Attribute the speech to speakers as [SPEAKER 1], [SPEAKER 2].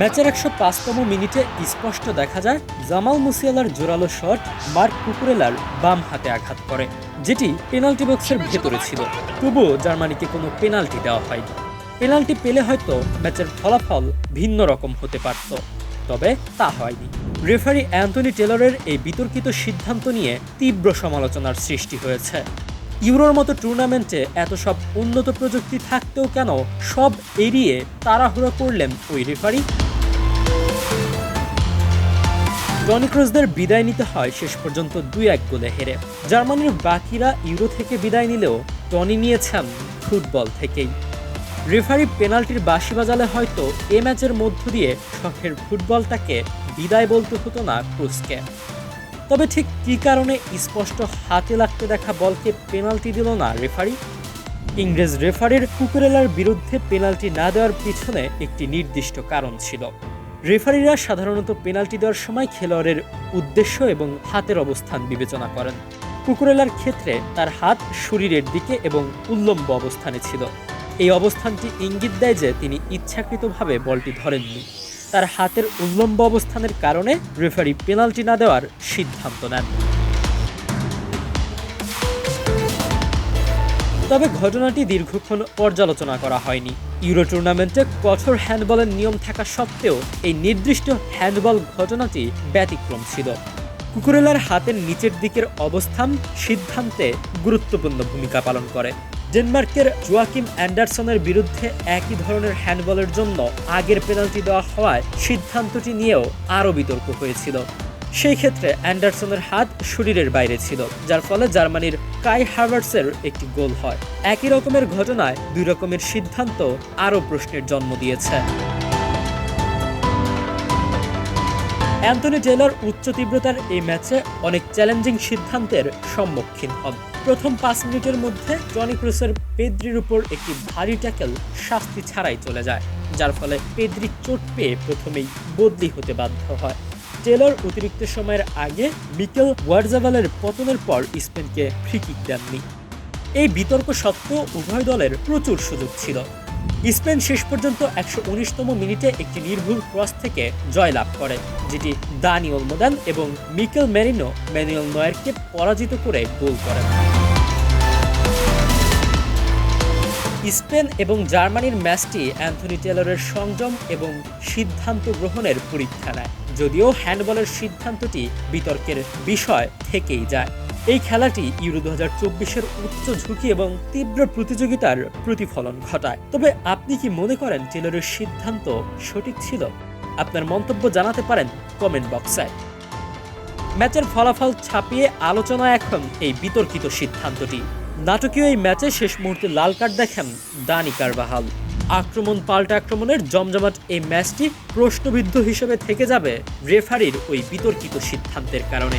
[SPEAKER 1] ম্যাচের একশো পাঁচতম মিনিটে স্পষ্ট দেখা যায়, জামাল মুসিয়ালার জোরালো শট মার্ক কুকুরেলার বাম হাতে আঘাত করে, যেটি পেনাল্টি বক্সের ভেতরে ছিল। তবুও জার্মানিকে কোনো পেনাল্টি দেওয়া হয়নি। পেনাল্টি পেলে হয়তো ম্যাচের ফলাফল ভিন্ন রকম হতে পারত, তবে তা হয়নি। রেফারি অ্যান্থনি টেলরের এই বিতর্কিত সিদ্ধান্ত নিয়ে তীব্র সমালোচনার সৃষ্টি হয়েছে। ইউরোর মতো টুর্নামেন্টে এত সব উন্নত প্রযুক্তি থাকতেও কেন সব এড়িয়ে তাড়াহুড়ো করলেন ওই রেফারি? টনি ক্রুজদের বিদায় নিতে হয় শেষ পর্যন্ত দুই এক গোলে হেরে। জার্মানির বাকিরা ইউরো থেকে বিদায় নিলেও টনি নিয়েছেন ফুটবল থেকেই। রেফারি পেনাল্টির বাঁশি বাজালে হয়তো এ ম্যাচের মধ্য দিয়ে শখের ফুটবলটাকে বিদায় বলতে হতো না ক্রুজকে তবে ঠিক কী কারণে স্পষ্ট হাতে লাগতে দেখা বলকে পেনাল্টি দিল না রেফারি? ইংরেজ রেফারির কুকুরেলার বিরুদ্ধে পেনাল্টি না দেওয়ার পিছনে একটি নির্দিষ্ট কারণ ছিল। রেফারিরা সাধারণত পেনাল্টি দেওয়ার সময় খেলোয়াড়ের উদ্দেশ্য এবং হাতের অবস্থান বিবেচনা করেন। কুকুরেলার ক্ষেত্রে তার হাত শরীরের দিকে এবং উল্লম্ব অবস্থানে ছিল। এই অবস্থানটি ইঙ্গিত দেয় যে তিনি ইচ্ছাকৃতভাবে বলটি ধরেননি। তার হাতের উল্লম্ব অবস্থানের কারণে রেফারি পেনাল্টি না দেওয়ার সিদ্ধান্ত নেন। তবে ঘটনাটি দীর্ঘক্ষণ পর্যালোচনা করা হয়নি। ইউরো টুর্নামেন্টে কঠোর হ্যান্ডবলের নিয়ম থাকা সত্ত্বেও এই নির্দিষ্ট হ্যান্ডবল ঘটনাটি ব্যতিক্রম ছিল। কুকুরেলার হাতের নিচের দিকের অবস্থান সিদ্ধান্তে গুরুত্বপূর্ণ ভূমিকা পালন করে। ডেনমার্কের জোয়াকিম অ্যান্ডারসনের বিরুদ্ধে একই ধরনের হ্যান্ডবলের জন্য আগের পেনাল্টি দেওয়া হওয়ায় সিদ্ধান্তটি নিয়েও আরও বিতর্ক হয়েছিল। সেই ক্ষেত্রে অ্যান্ডারসনের হাত শরীরের বাইরে ছিল, যার ফলে জার্মানির কাই হার্ভার্টসের একটি গোল হয়। একই রকমের ঘটনায় দুই রকমের সিদ্ধান্ত আরও প্রশ্নের জন্ম দিয়েছে। অ্যান্থনি টেলর উচ্চ তীব্রতার এই ম্যাচে অনেক চ্যালেঞ্জিং সিদ্ধান্তের সম্মুখীন হন। প্রথম পাঁচ মিনিটের মধ্যে টনি ক্রুসের পেদ্রির উপর একটি ভারী ট্যাকেল শাস্তি ছাড়াই চলে যায়, যার ফলে পেদ্রি চোট পেয়ে প্রথমেই বদলি হতে বাধ্য হয়। টেলর অতিরিক্ত সময়ের আগে মিকেল ওয়ার্জাভালের পতনের পর স্পেনকে ফ্রি কিক দেননি। এই বিতর্ক সত্ত্বেও উভয় দলের প্রচুর সুযোগ ছিল। স্পেন শেষ পর্যন্ত একশো উনিশতম মিনিটে একটি নির্ভুল ক্রস থেকে জয়লাভ করে, যেটি দানি ওলমোদান এবং মিকেল মেরিনো, ম্যানুয়েল নয়ারকে পরাজিত করে গোল করেন। স্পেন এবং জার্মানির ম্যাচটি অ্যান্থনি টেলরের সংযম এবং সিদ্ধান্ত গ্রহণের পরীক্ষা নেয়। যদিও হ্যান্ডবলের সিদ্ধান্তটি বিতর্কের বিষয় থেকেই যায়। এই খেলাটি ইউরো দু হাজার উচ্চ ঝুঁকি এবং তীব্র প্রতিযোগিতার প্রতিফলন ঘটায়। তবে আপনি কি মনে করেন টেলরের সিদ্ধান্ত সঠিক ছিল? আপনার মন্তব্য জানাতে পারেন কমেন্ট বক্সে। ম্যাচের ফলাফল ছাপিয়ে আলোচনা এখন এই বিতর্কিত সিদ্ধান্তটি। নাটকীয় এই ম্যাচে শেষ মুহূর্তে লাল কার্ড দেখেন দানি কারবাহাল। আক্রমণ পাল্টা আক্রমণের জমজমাট এই ম্যাচটি প্রশ্নবিদ্ধ হিসেবে থেকে যাবে রেফারির ওই বিতর্কিত সিদ্ধান্তের কারণে।